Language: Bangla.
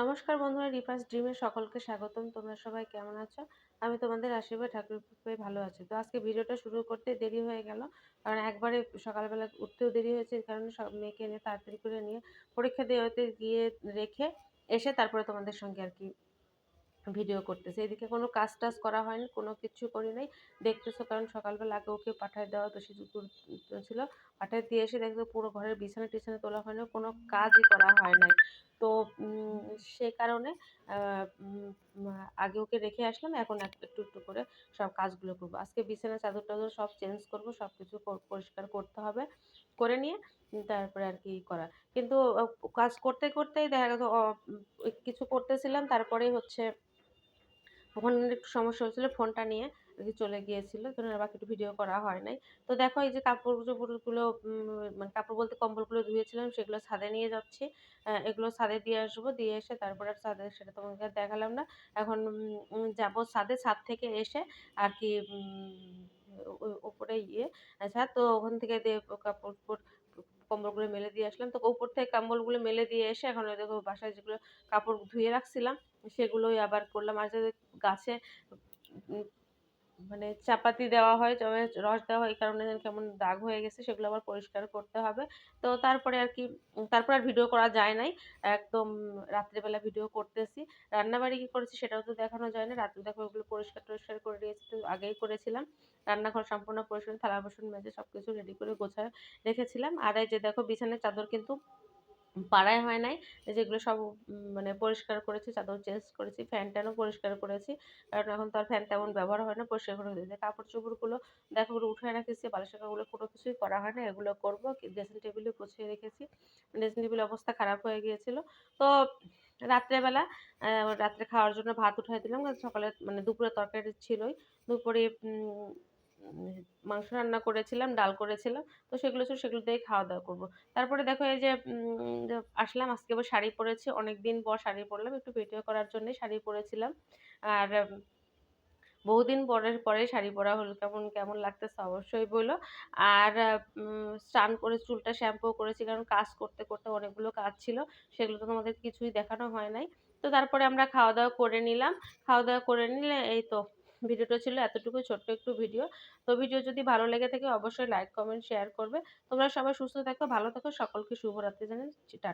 নমস্কার বন্ধুরা, রিপাস ড্রিমে সকলকে স্বাগতম। তোমরা সবাই কেমন আছো? আমি তোমাদের আশীর্বাদ, ঠাকুর পেয়ে ভালো আছি। তো আজকে ভিডিওটা শুরু করতে দেরি হয়ে গেল, কারণ একবারে সকালবেলা উঠতেও দেরি হয়েছে কারণে সব মেয়েকে এনে তাড়াতাড়ি করে নিয়ে পরীক্ষা দেওয়াতে গিয়ে রেখে এসে তারপরে তোমাদের সঙ্গে আর কি ভিডিও করতেছে। এদিকে কোনো কাজ টাজ করা হয়নি, কোনো কিছু করি নাই। দেখতেছো কারণ সকালবেলা আগে ওকে পাঠায় দেওয়া বেশি ছিল। পাঠায় দিয়ে এসে দেখতো পুরো ঘরের বিছানা টিছানা তোলা হয় না কোনো কাজই করা হয় নাই। তো সে কারণে আগে ওকে রেখে আসলাম, এখন একটু একটু করে সব কাজগুলো করব। আজকে বিছানা চাদর টাদর সব চেঞ্জ করব সব কিছু পরিষ্কার করতে হবে, করে নিয়ে তারপরে আর কি করা কিন্তু কাজ করতে, করতেই দেখা গেছে কিছু করতেছিলাম, তারপরেই হচ্ছে ওখানে একটু সমস্যা হচ্ছিল ফোনটা নিয়ে চলে গিয়েছিল। কারণ বাকি একটু ভিডিও করা হয় নাই। তো দেখো এই যে কাপড় চোপড়গুলো মানে কাপড় বলতে কম্বলগুলো ধুয়েছিলাম, সেগুলো ছাদে নিয়ে যাচ্ছি। এগুলো ছাদে দিয়ে আসব, দিয়ে এসে তারপরে আর ছাদে সেটা তোমাকে দেখালাম না। এখন যাব ছাদে, ছাদ থেকে এসে আর কি উপরে ইয়ে আচ্ছা তো ওখান থেকে দিয়ে কাপড় কম্বলগুলো মেলে দিয়ে আসলাম। তো উপর থেকে কম্বলগুলো মেলে দিয়ে এসে এখন দেখো বাসায় যেগুলো কাপড় ধুয়ে রাখছিলাম সেগুলোই আবার করলাম। আর গাছে মানে চাপাতি দেওয়া হয় রস দেওয়া হয়, এই কারণে কেমন দাগ হয়ে গেছে, সেগুলো আবার পরিষ্কার করতে হবে। তো তারপরে আর কি, তারপর আর ভিডিও করা যায় নাই। একদম রাত্রেবেলা ভিডিও করতেছি। রান্নাবাড়ি কী করেছি সেটাও তো দেখানো যায় না। রাত্রে দেখো ওগুলো পরিষ্কার টরিষ্কার করে দিয়েছি, তো আগেই করেছিলাম। রান্নাঘর সম্পূর্ণ পরিষ্কার, থালা বাসন মেজে সব কিছু রেডি করে গোছায় রেখেছিলাম। আর এই যে দেখো বিছানার চাদর কিন্তু পাড়ায় হয় নাই। যেগুলো সব মানে পরিষ্কার করেছি, চাদর চেঞ্জ করেছি ফ্যান ট্যানও পরিষ্কার করেছি। কারণ এখন তো আর ফ্যান তেমন ব্যবহার হয় না, পরিষ্কার করে দিয়েছে কাপড় চোপড়গুলো, দেখো উঠে রেখেছি বালিশের কাপড়গুলো কোনো কিছুই করা হয় না, এগুলো করব। ড্রেসিং টেবিলে গুছিয়ে রেখেছি। ড্রেসিং টেবিলের অবস্থা খারাপ হয়ে গিয়েছিল। তো রাত্রেবেলা রাত্রে খাওয়ার জন্য ভাত উঠাই দিলাম। সকালে মানে দুপুরে তরকারি ছিলই। দুপুরে মাংস রান্না করেছিলাম, ডাল করেছিলাম, তো সেগুলো ছিল, সেগুলো দিয়েই খাওয়া দাওয়া করব। তারপরে দেখো এই যে আসলাম, আজকে আবার শাড়ি পরেছি অনেক দিন পর শাড়ি পরলাম, একটু ভিডিও করার জন্যই শাড়ি পরেছিলাম। আর বহুদিন পরের পরে শাড়ি পরা হলো, কেমন কেমন লাগতেছে অবশ্যই বলো। আর স্নান করে, চুলটা শ্যাম্পু করেছি, কারণ কাজ করতে করতে অনেকগুলো কাজ ছিল, সেগুলো তো তোমাদের কিছুই দেখানো হয় নাই। তো তারপরে আমরা খাওয়া দাওয়া করে নিলাম। খাওয়া দাওয়া করে নিলে, এই তো ভিডিওটা ছিল এতটুকু ছোট্ট একটু ভিডিও। তো ভিডিও যদি ভালো লেগে থাকে, অবশ্যই লাইক কমেন্ট শেয়ার করবে। তোমরা সবাই সুস্থ থাকো, ভালো থাকো, সকলকে শুভরাত্রি জানাই টাটা।